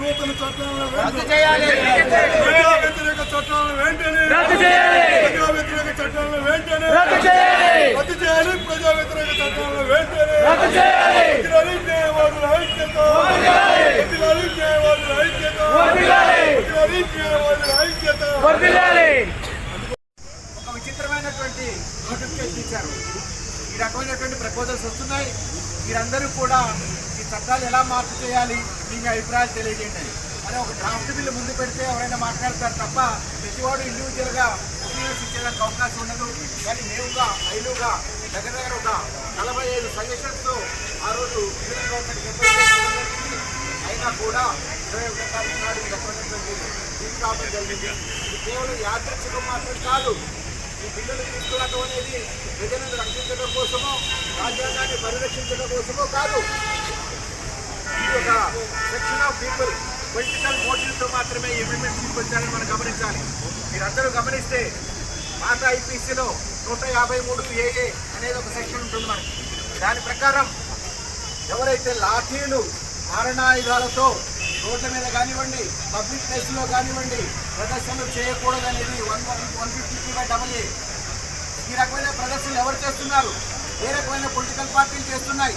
నూతన చట్టాలను రద్దు వెంటనే చేయాలి. ప్రజా వ్యతిరేక చట్టాలను వెంటనే రద్దు చేయాలి. ప్రజా వ్యతిరేక చట్టాలను వెంటనే రద్దు చేయాలి. రద్దు చేయాలి. ప్రజా వ్యతిరేక చట్టాలను వెంటనే రద్దు చేయాలి. వదిలాలి న్యాయవాదుల ఐక్యత. న్యాయవాదుల న్యాయవాదుల ఒక విచిత్రమైనటువంటి నోటిఫికేషన్ ఇచ్చారు. ఈ రకమైనటువంటి ప్రపోజల్స్ వస్తున్నాయి. మీరందరూ కూడా ఈ చట్టాలు ఎలా మార్పు చేయాలి? మీ అభిప్రాయాలు తెలియజేయండి. అని. ఒక డ్రాఫ్ట్ బిల్లు ముందు పెడితే ఎవరైనా మాట్లాడతారు తప్ప ప్రతివాడు ఇండివిజువల్గా ఒపీనియన్స్ ఇచ్చేదానికి అవకాశం ఉండదు. కానీ మేముగా ఐలుగా దగ్గర దగ్గర ఒక నలభై ఐదు సజెషన్స్తో ఆ రోజు అయినా కూడా ఇరవై ఒకటో తారీఖు నాడు ఈ రావడం జరిగింది. ఇది కేవలం యాదృచ్ఛికం మాత్రం కాదు. ఈ బిల్లులు తీసుకురావడం అనేది ప్రజలను రక్షించడం కోసమో రాజ్యాంగాన్ని పరిరక్షించడం కోసమో కాదు ఇది ఒక సెక్షన్ ఆఫ్ పీపుల్ పొలిటికల్ మోటివ్తో మాత్రమే ఈ అమెండ్మెంట్ తీసుకొచ్చారని మనం గమనించాలి. మీరందరూ గమనిస్తే పాత ఐపీసీలో నూట యాభై మూడు ఏఏ అనేది ఒక సెక్షన్ ఉంటుంది మనకి. దాని ప్రకారం ఎవరైతే లాఠీలు మారణాయుధాలతో రోడ్ల మీద కానివ్వండి పబ్లిక్ ప్లేస్లో కానివ్వండి ప్రదర్శనలు చేయకూడదనేది one one fifty three by double A. ఈ రకమైన ప్రదర్శనలు ఎవరు చేస్తున్నారు? ఏ రకమైన పొలిటికల్ పార్టీలు చేస్తున్నాయి?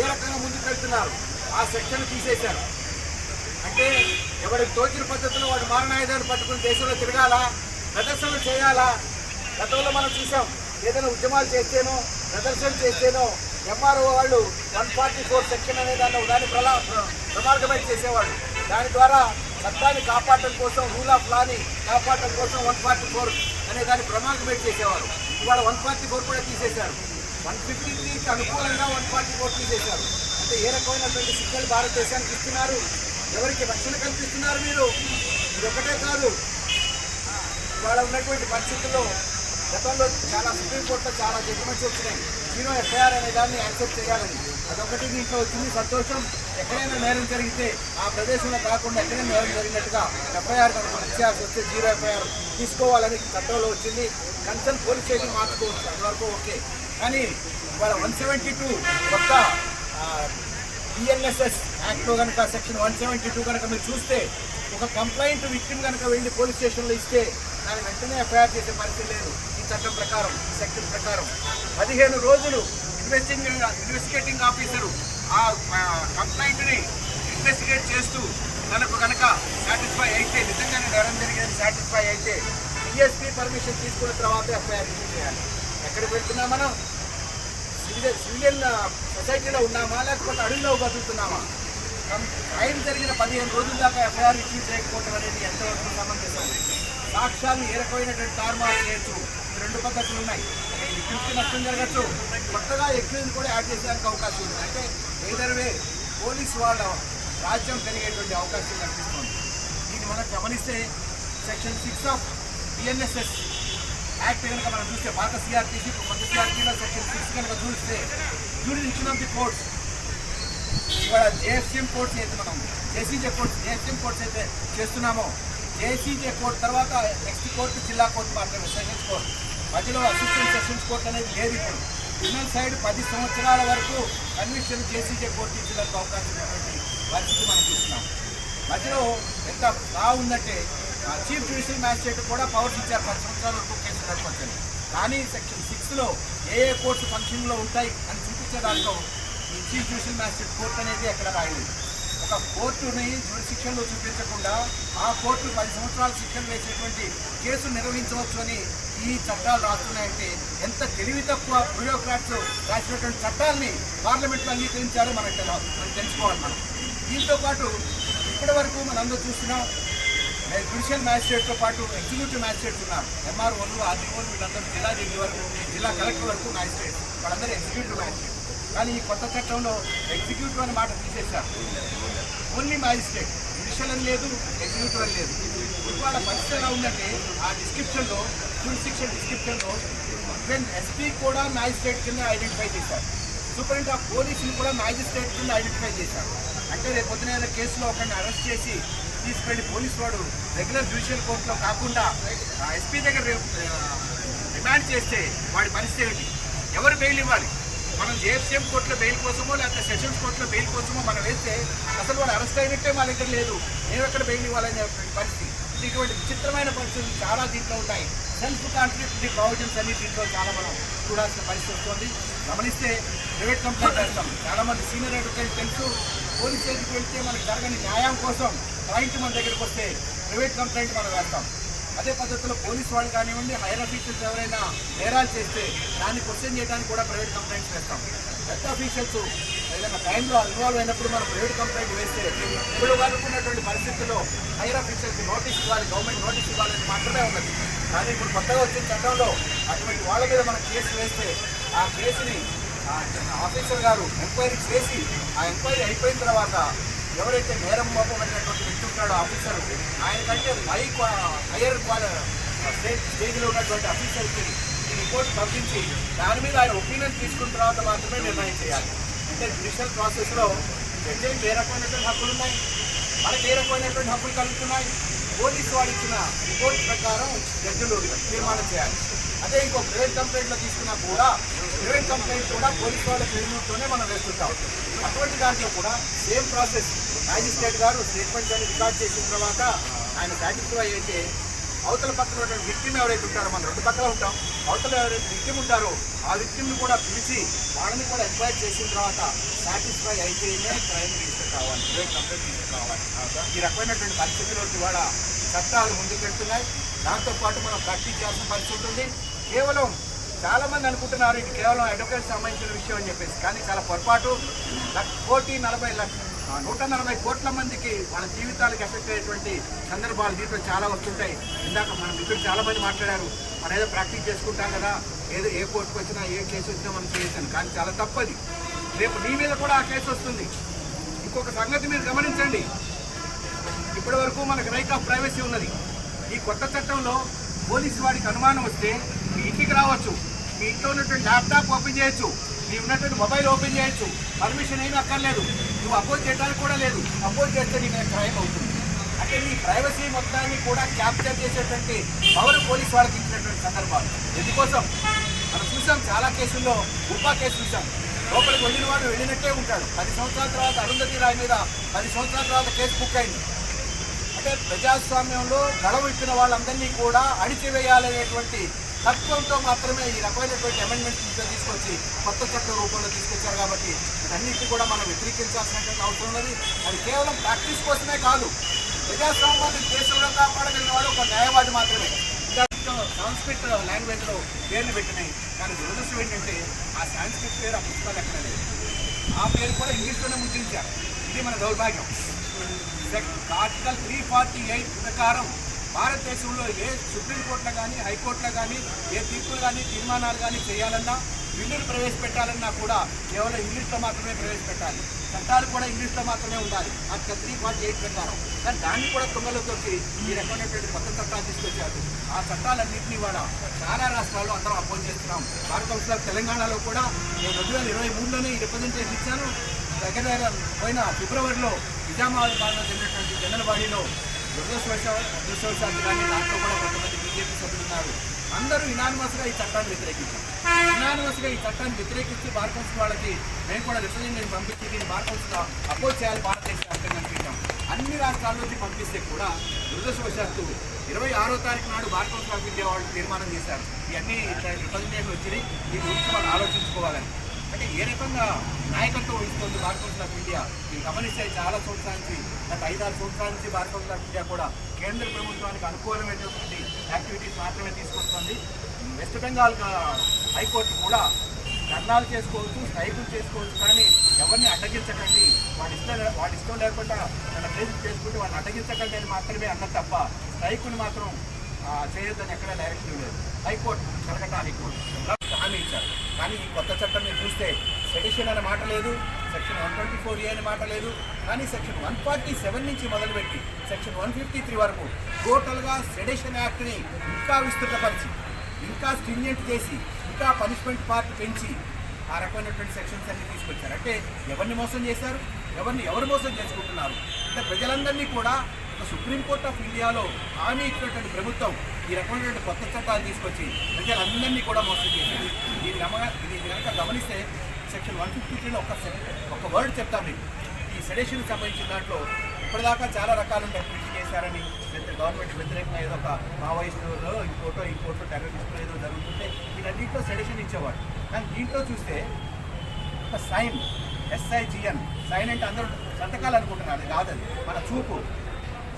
ఏ రకంగా ముందుకు వెళ్తున్నారు? ఆ సెక్షన్ తీసేశారు. అంటే ఎవరికి తోచిన పద్ధతిలో వాడు మారణాయుధాన్ని పట్టుకుని దేశంలో తిరగాలా? ప్రదర్శనలు చేయాలా? గతంలో మనం చూసాం ఏదైనా ఉద్యమాలు చేస్తేనో ప్రదర్శనలు చేస్తేనో ఎంఆర్ఓ వాళ్ళు వన్ ఫార్టీ ఫోర్ సెక్షన్ అనే దాన్ని దాన్ని ప్రలా ప్రమార్గమై చేసేవాడు దాని ద్వారా చట్టాన్ని కాపాడటం కోసం రూల్ ఆఫ్ లాని కాపాడటం కోసం వన్ ఫార్టీ ఫోర్ అనే దాన్ని ప్రమార్గమేట్ చేసేవారు. ఇవాళ వన్ ఫార్టీ ఫోర్ కూడా తీసేశారు. వన్ ఫిఫ్టీ త్రీకి అనుకూలంగా వన్ ఫార్టీ ఫోర్ తీసేశారు. అంటే ఏ రకమైనటువంటి సిగ్నల్ భారతదేశానికి ఇస్తున్నారు? ఎవరికి రక్షణ కల్పిస్తున్నారు మీరు? ఇది ఒకటే కాదు. ఇవాళ ఉన్నటువంటి పరిస్థితుల్లో గతంలో చాలా సుప్రీంకోర్టులో చాలా జడ్జిమెంట్స్ వచ్చినాయి. జీరో ఎఫ్ఐఆర్ అనే దాన్ని యాక్సెప్ట్ చేయాలని. అదొకటి దీంట్లో వచ్చింది సంతోషం. ఎక్కడైనా నేరం జరిగితే ఆ ప్రదేశంలో కాకుండా ఎక్కడైనా నేరం జరిగినట్టుగా ఎఫ్ఐఆర్ కనుక ఇచ్చేయాల్సి వస్తే జీరో ఎఫ్ఐఆర్ తీసుకోవాలని చట్టంలో వచ్చింది. కన్సర్న్ పోలీస్ స్టేషన్ మార్చుకోవచ్చు. అంతవరకు ఓకే. కానీ ఇవాళ వన్ సెవెంటీ టూ కొత్త బిఎన్ఎస్ఎస్ యాక్ట్లో కనుక సెక్షన్ వన్ సెవెంటీ టూ కనుక మీరు చూస్తే ఒక కంప్లైంట్ విక్టిమ్ కనుక వెళ్ళి పోలీస్ స్టేషన్లో ఇస్తే దాన్ని వెంటనే ఎఫ్ఐఆర్ చేసే పరిస్థితి లేదు. ఈ చట్టం ప్రకారం ఈ సెక్షన్ ప్రకారం. పదిహేను రోజులు ఇన్వెస్టింగ్ ఇన్వెస్టిగేటింగ్ ఆఫీసరు ఆ కంప్లైంట్ని ఇన్వెస్టిగేట్ చేస్తూ తనకు కనుక సాటిస్ఫై అయితే నిజంగానే నేరం జరిగిందని సాటిస్ఫై అయితే డిఎస్పీ పర్మిషన్ తీసుకున్న తర్వాత ఎఫ్ఐఆర్ చేయాలి. ఎక్కడికి వెళ్తున్నాం మనం? సివిలియన్ సివిలియన్ సొసైటీలో ఉన్నామా? లేకపోతే అడవిలో బతుకుతున్నామా? క్రైమ్ జరిగిన పదిహేను రోజుల దాకా ఎఫ్ఐఆర్ ఇష్యూ చేయకపోవడం అనేది ఎంతవరకు సమంజసం? సాక్ష్యాలు ఏ రకమైనటువంటి తారుమారు చేయొచ్చు. రెండు పద్ధతులు ఉన్నాయి. వికృతి నష్టం జరగచ్చు. కొత్తగా ఎక్కువ కూడా యాడ్ చేసేందుకు అవకాశం ఉంది. అంటే ఏదర్ వే పోలీస్ వాళ్ళ రాజ్యం పెరిగేటువంటి అవకాశం కనిపిస్తుంది. దీన్ని మనం గమనిస్తే section six of BNSS act కనుక మనం చూస్తే పాత సిఆర్టీసీ కొత్త సిఆర్టీలో సెక్షన్ సిక్స్ కనుక చూస్తే జ్యూరిడిక్షన్ ఆఫ్ ది కోర్ట్స్. ఇవాళ జేఎఫ్సీఎం కోర్ట్స్ అయితే మనం జేసీజే కోర్ట్స్ జేఎఫ్సీఎం కోర్ట్స్ అయితే చేస్తున్నామో జేసీజే కోర్ట్ తర్వాత నెక్స్ట్ కోర్టు జిల్లా కోర్టు మాత్రమే సెషన్స్ కోర్ట్. మధ్యలో అసిస్టెంట్ సెషన్స్ కోర్ట్ అనేది లేదు ఇప్పుడు. క్రిమినల్ సైడ్ పది సంవత్సరాల వరకు కన్విక్షన్ జేసీజే కోర్టు ఇచ్చేందుకు అవకాశం ఉన్నటువంటి పరిస్థితి మనం చూస్తున్నాం. మధ్యలో ఎంత బాగుందంటే చీఫ్ జ్యుడిషియల్ మ్యాజిస్ట్రేట్ కూడా పవర్స్ ఇచ్చారు. పది సంవత్సరాల వరకు కేసు నడపచ్చని కానీ సెక్షన్ సిక్స్లో ఏ ఏ కోర్టు ఫంక్షన్లో ఉంటాయి అని చూపించే దాంట్లో ఈ చీఫ్ జ్యుడిషియల్ మ్యాజిస్ట్రేట్ కోర్టు అనేది ఎక్కడ రాయలేదు. ఒక కోర్టుని శిక్షణలో చూపించకుండా ఆ కోర్టు పది సంవత్సరాల శిక్షణ వేసేటువంటి కేసు నిర్వహించవచ్చు అని ఈ చట్టాలు రాస్తున్నాయంటే ఎంత తెలివి తక్కువ బ్యూరోక్రాట్స్ రాసినటువంటి చట్టాలని పార్లమెంట్లో అంగీకరించారో మనకు మనం తెలుసుకోవాలి మనం. దీంతో పాటు ఇప్పటి వరకు మనందరూ చూస్తున్నాం జ్యుడిషియల్ మ్యాజిస్ట్రేట్తో పాటు ఎగ్జిక్యూటివ్ మ్యాజిస్ట్రేట్స్ ఉన్నారు ఎంఆర్ఓలు ఆర్డీఓలు వీళ్ళందరూ జిల్లా జడ్జి వరకు జిల్లా కలెక్టర్ వరకు మ్యాజిస్ట్రేట్ వాళ్ళందరూ ఎగ్జిక్యూటివ్ మ్యాజిస్ట్రేట్. కానీ ఈ కొత్త చట్టంలో ఎగ్జిక్యూటివ్ అనే మాట తీసేశారు. Only magistrate. జ్యుడిషియల్ అని లేదు ఎగ్జిక్యూటివ్ అని లేదు. ఇవాళ పరిస్థితి ఎలా ఉందంటే ఆ డిస్క్రిప్షన్లో జ్యూరిస్టిక్షన్ డిస్క్రిప్షన్లో దెన్ ఎస్పీ కూడా మ్యాజిస్ట్రేట్ కింద ఐడెంటిఫై చేశారు. సూపరింట్ ఆఫ్ పోలీసులు కూడా మ్యాజిస్ట్రేట్ కింద ఐడెంటిఫై చేశారు. అంటే రేపు పొద్దున ఏదైనా కేసులో ఒకరిని అరెస్ట్ చేసి తీసుకెళ్ళి పోలీసు వాడు రెగ్యులర్ జ్యుడిషియల్ కోర్టులో కాకుండా ఎస్పీ దగ్గర రిమాండ్ చేస్తే వాడి పరిస్థితి ఏంటి ఎవరు బెయిల్ ఇవ్వాలి? మనం జేఎఫ్సీఎం కోర్టులో బెయిల్ కోసమో లేకపోతే సెషన్స్ కోర్టులో బెయిల్ కోసమో మనం వేస్తే అసలు వాడు అరెస్ట్ అయినట్టే మా దగ్గర లేదు. నేను ఎక్కడ బెయిల్ ఇవ్వాలనే పరిస్థితి. ఇటువంటి విచిత్రమైన పరిస్థితులు చాలా దీంట్లో ఉంటాయి. సెల్ఫ్ కాన్ఫ్లిక్ట్ ప్రావిజన్స్ అన్ని దీంట్లో చాలా మనం చూడాల్సిన పరిస్థితి వస్తుంది. గమనిస్తే ప్రైవేట్ కంప్లైంట్ చేస్తాం. చాలా మంది సీనియర్ అడ్వకేట్ తెలుసు. పోలీస్ స్టేషన్కి వెళ్తే మనకి జరగని న్యాయం కోసం క్లయింట్ మన దగ్గరికి వస్తే ప్రైవేట్ కంప్లైంట్ మనం వేస్తాం. అదే పద్ధతిలో పోలీస్ వాళ్ళు కానివ్వండి హైర్ అఫీషియల్స్ ఎవరైనా నేరాలు చేస్తే దాన్ని క్వశ్చన్ చేయడానికి కూడా ప్రైవేట్ కంప్లైంట్స్ వేస్తాం. పెద్ద అఫీషియల్స్ ఏదైనా టైంలో ఇన్వాల్వ్ అయినప్పుడు మనం ప్రైవేట్ కంప్లైంట్ వేస్తే ఇప్పుడు అనుకున్నటువంటి పరిస్థితుల్లో హైర్ ఆఫీసర్స్ నోటీస్ ఇవ్వాలి గవర్నమెంట్ నోటీస్ ఇవ్వాలని మాత్రమే ఉన్నది. కానీ ఇప్పుడు కొత్తగా వచ్చిన చట్టంలో అటువంటి వాళ్ళ మీద మనం కేసు వేస్తే ఆ కేసుని ఆఫీసర్ గారు ఎంక్వైరీ చేసి ఆ ఎంక్వైరీ అయిపోయిన తర్వాత ఎవరైతే నేరం మోపబడినటువంటి వ్యక్తి ఉన్నాడో ఆఫీసర్ ఆయన కంటే హై హైయర్ స్టేజ్ స్టేజ్లో ఉన్నటువంటి ఆఫీసర్కి ఈ రిపోర్ట్ పంపించి దాని మీద ఆయన ఒపీనియన్ తీసుకున్న తర్వాత మాత్రమే నిర్ణయం చేయాలి. అంటే జ్యుడిషియల్ ప్రాసెస్లో జడ్జికి ఏ రకమైనటువంటి హక్కులు ఉన్నాయి. మనకి ఏ రకమైనటువంటి హక్కులు కలుగుతున్నాయి. పోలీసు వాడు ఇచ్చిన రిపోర్ట్ ప్రకారం జడ్జిలు తీర్మానం చేయాలి. అదే ఇంకో ప్రైవేట్ కంప్లైంట్లో తీసుకున్నా కూడా ప్రైవేట్ కంప్లైంట్ కూడా పోలీసు వాళ్ళ క్లినిక్తోనే మనం వేస్తుంటాం. అటువంటి దాంట్లో కూడా సేమ్ ప్రాసెస్ మ్యాజిస్ట్రేట్ గారు స్టేట్మెంట్ అని రికార్డ్ చేసిన తర్వాత ఆయన సాటిస్ఫై అయితే అవతల పక్కన ఉన్నటువంటి విక్టిమ్ ఎవరైతే ఉంటారో మనం రెండు పక్కల ఉంటాం అవతల ఎవరైతే విక్టిమ్ ఉంటారో ఆ విక్టిమ్ని కూడా పిలిచి వాళ్ళని కూడా ఎంక్వైర్ చేసిన తర్వాత సాటిస్ఫై అయితేనే క్రైమ్ రిజిస్టర్ కావాలి కంప్లైంట్ రిజిస్టర్ కావాలి. ఈ రకమైనటువంటి పరిస్థితుల్లోకి ఇవాళ చట్టాలు ముందుకెళ్తున్నాయి. దాంతోపాటు మనం ప్రాక్టీస్ చేయాల్సిన పరిస్థితి ఉంది. కేవలం చాలా మంది అనుకుంటున్నారు ఇది కేవలం అడ్వకేట్ సంబంధించిన విషయం అని చెప్పేసి కానీ చాలా పొరపాటు. లక్ష- కోటి నలభై లక్షలు నూట నలభై కోట్ల మందికి వాళ్ళ జీవితాలకు ఎఫెక్ట్ అయ్యేటువంటి సందర్భాలు దీంట్లో చాలా వస్తుంటాయి. ఇందాక మన మిత్రులు చాలా మంది మాట్లాడారు. మనం ఏదో ప్రాక్టీస్ చేసుకుంటాం కదా ఏదో ఏ కోర్టుకు వచ్చినా ఏ కేసు వచ్చినా మనం చేయొచ్చాను. కానీ చాలా తప్పది. రేపు నీ మీద కూడా ఆ కేసు వస్తుంది. ఇంకొక సంగతి మీరు గమనించండి. ఇప్పటి వరకు మనకు రైట్ ఆఫ్ ప్రైవసీ ఉన్నది. ఈ కొత్త చట్టంలో పోలీసు వాడికి అనుమానం వస్తే మీ ఇంటికి రావచ్చు. మీ ఇంట్లో ఉన్నటువంటి ల్యాప్టాప్ ఓపెన్ చేయొచ్చు. మీ ఉన్నటువంటి మొబైల్ ఓపెన్ చేయొచ్చు. పర్మిషన్ ఏమీ అక్కర్లేదు. నువ్వు అపోజ్ చేయడానికి కూడా లేదు. అపోజ్ చేస్తే నీ మీద క్రైమ్ అవుతుంది. అంటే నీ ప్రైవసీ మొత్తాన్ని కూడా క్యాప్చర్ చేసేటువంటి పవర్ పోలీస్ వాళ్ళకి ఇచ్చినటువంటి సందర్భాలు. ఎందుకోసం? మనం చూసాం చాలా కేసుల్లో ఉపా కేసు చూసాం. లోపలికి వెళ్ళిన వాడు వెళ్ళినట్టే ఉంటాడు. పది సంవత్సరాల తర్వాత అరుంధతి రాయ్ మీద పది సంవత్సరాల తర్వాత కేసు బుక్ అయింది. అంటే ప్రజాస్వామ్యంలో గడవ ఇచ్చిన వాళ్ళందరినీ కూడా అణిచివేయాలనేటువంటి తత్వంతో మాత్రమే ఈ రకమైనటువంటి అమెండ్మెంట్స్ తీసుకొచ్చి కొత్త చట్ట రూపంలో తీసుకొచ్చారు కాబట్టి అన్నింటినీ కూడా మనం వ్యతిరేకించాల్సినటువంటి అవసరం ఉన్నది. అది కేవలం ప్రాక్టీస్ కోసమే కాదు ప్రజాస్వామ్యాన్ని దేశంలో కాపాడగలిగిన వాడు ఒక న్యాయవాది మాత్రమే. ఇంకా సాంస్క్రిట్ లాంగ్వేజ్లో పేర్లు పెట్టినాయి. కానీ దురదృష్టం ఏంటంటే ఆ సాంస్క్రిట్ పేరు ఆ పుస్తకాలు ఎక్కడ లేదు ఆ పేరు కూడా ఇంగ్లీష్లోనే ముద్రించారు. ఇది మన దౌర్భాగ్యం. ఆర్టికల్ త్రీ ఫార్టీ ఎయిట్ ప్రకారం భారతదేశంలో ఏ సుప్రీంకోర్టులో కానీ హైకోర్టులో కానీ ఏ తీర్పులు కానీ తీర్మానాలు కానీ చేయాలన్నా బిల్లులు ప్రవేశపెట్టాలన్నా కూడా కేవలం ఇంగ్లీష్లో మాత్రమే ప్రవేశపెట్టాలి. చట్టాలు కూడా ఇంగ్లీష్లో మాత్రమే ఉండాలి. అది త్రీ ఫార్టీ ఎయిట్ ప్రకారం. కానీ దాన్ని కూడా తుంగలో తొక్కి ఈ రకమైనటువంటి కొత్త చట్టాలు తీసుకొచ్చారు. ఆ చట్టాలన్నింటినీ కూడా చాలా రాష్ట్రాల్లో అందరం అపోజ్ చేస్తున్నాం. భారత తెలంగాణలో కూడా నేను రెండు వేల ఇరవై మూడులోనే ఈ రిప్రజెంటేషన్ ఇచ్చాను. దగ్గర దగ్గర పోయిన ఫిబ్రవరిలో నిజామాబాద్ బాగా జరిగినటువంటి జనరల్ బాడీలో దురదృష్టవశాత్తు కానీ దాంట్లో కూడా కొంతమంది బీజేపీ సభ్యులు ఉన్నారు. అందరూ ఇనానిమస్గా ఈ చట్టాన్ని వ్యతిరేకించారు. ఇనానిమస్గా ఈ చట్టాన్ని వ్యతిరేకించి బార్ కౌన్సిల్ వాళ్ళకి మేము కూడా రిప్రజెంటేటివ్ పంపించి దీన్ని బార్ కౌన్సిల్ అపోజ్ చేయాలి భారతదేశ వ్యాప్తంగా అనుకుంటాం అన్ని రాష్ట్రాల నుంచి పంపిస్తే కూడా దురదృష్టవశాత్తు ఇరవై ఆరో తారీఖు నాడు బార్ కౌన్సిల్ ఆఫ్ ఇండియా వాళ్ళు తీర్మానం చేశారు. ఇవన్నీ రిప్రజెంటేషన్ వచ్చినాయి. దీని గురించి వాళ్ళు ఆలోచించుకోవాలని. అంటే ఏ రకంగా నాయకత్వం వహిస్తుంది భారత కౌన్సిల్ ఆఫ్ ఇండియా మీరు గమనిస్తే చాలా సంవత్సరాల నుంచి గత ఐదారు సంవత్సరాల నుంచి భారత కౌన్సిల్ ఆఫ్ ఇండియా కూడా కేంద్ర ప్రభుత్వానికి అనుకూలమైనటువంటి యాక్టివిటీస్ మాత్రమే తీసుకొస్తుంది. వెస్ట్ బెంగాల్ హైకోర్టు కూడా ధర్నాలు చేసుకోవచ్చు స్ట్రైకులు చేసుకోవచ్చు కానీ ఎవరిని అడ్డగించకండి. వాడి ఇష్టం వాడి ఇష్టం లేకుండా తన ప్లేస్ చేసుకుంటే వాడిని అడ్డగించకండి అని మాత్రమే అన్న తప్ప స్ట్రైకుని మాత్రం చేయొద్దని ఎక్కడ డైరెక్షన్ లేదు. High court Calcutta high court. హామీ ఇచ్చారు కానీ ఈ కొత్త చట్టం మీరు చూస్తే సెడిషన్ అనే మాట లేదు section one twenty four A అనే మాట లేదు కానీ సెక్షన్ వన్ ఫార్టీ సెవెన్ నుంచి మొదలుపెట్టి సెక్షన్ వన్ ఫిఫ్టీ త్రీ వరకు టోటల్గా సెడిషన్ యాక్ట్ని ఇంకా విస్తృతపరిచి ఇంకా స్టిమ్యులేట్ చేసి ఇంకా పనిష్మెంట్ పార్ట్ పెంచి ఆ రకమైనటువంటి సెక్షన్స్ అన్ని తీసుకొచ్చారు. అంటే ఎవరిని మోసం చేశారు? ఎవరిని ఎవరు మోసం చేసుకుంటున్నారు? అంటే ప్రజలందరినీ కూడా ఒక సుప్రీంకోర్ట్ ఆఫ్ ఇండియాలో హామీ ఇచ్చినటువంటి ప్రభుత్వం ఈ రకమైనటువంటి కొత్త చట్టాలు తీసుకొచ్చి ప్రజలందరినీ కూడా మోసం చేసింది. దీని గమ ఇది కనుక గమనిస్తే సెక్షన్ వన్ ఫిఫ్టీ త్రీలో ఒక ఒక వర్డ్ చెప్తాను మీకు ఈ సెడేషన్కి సంబంధించిన దాంట్లో ఇప్పటిదాకా చాలా రకాల కృషి చేశారని లేదా గవర్నమెంట్ వ్యతిరేకంగా ఏదో ఒక మావోయిస్టులో ఇంకోటో ఇంకోటో టెర్రరిస్టులు ఏదో జరుగుతుంటే వీటన్నింటిలో సెడేషన్ ఇచ్చేవాడు కానీ దీంట్లో చూస్తే ఒక సైన్ ఎస్ఐజిఎన్ సైన్ అంటే అందరూ సంతకాలు అనుకుంటున్నారు. అది కాదు మన చూపు.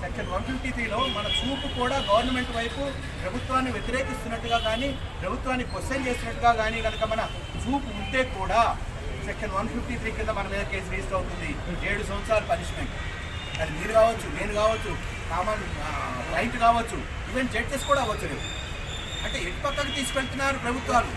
సెక్షన్ వన్ ఫిఫ్టీ త్రీలో మన చూపు కూడా గవర్నమెంట్ వైపు ప్రభుత్వాన్ని వ్యతిరేకిస్తున్నట్టుగా కానీ ప్రభుత్వాన్ని క్వశ్చన్ చేస్తున్నట్టుగా కానీ కనుక మన చూపు ఉంటే కూడా సెక్షన్ వన్ ఫిఫ్టీ త్రీ కింద మన మీద కేసు రిజిస్టర్ అవుతుంది. ఏడు సంవత్సరాలు పనిష్మెంట్. అది మీరు కావచ్చు నేను కావచ్చు కామన్ రైట్ కావచ్చు ఈవెన్ జడ్జెస్ కూడా అవ్వచ్చు అంటే ఎటు పక్కకు తీసుకెళ్తున్నారు ప్రభుత్వాలు?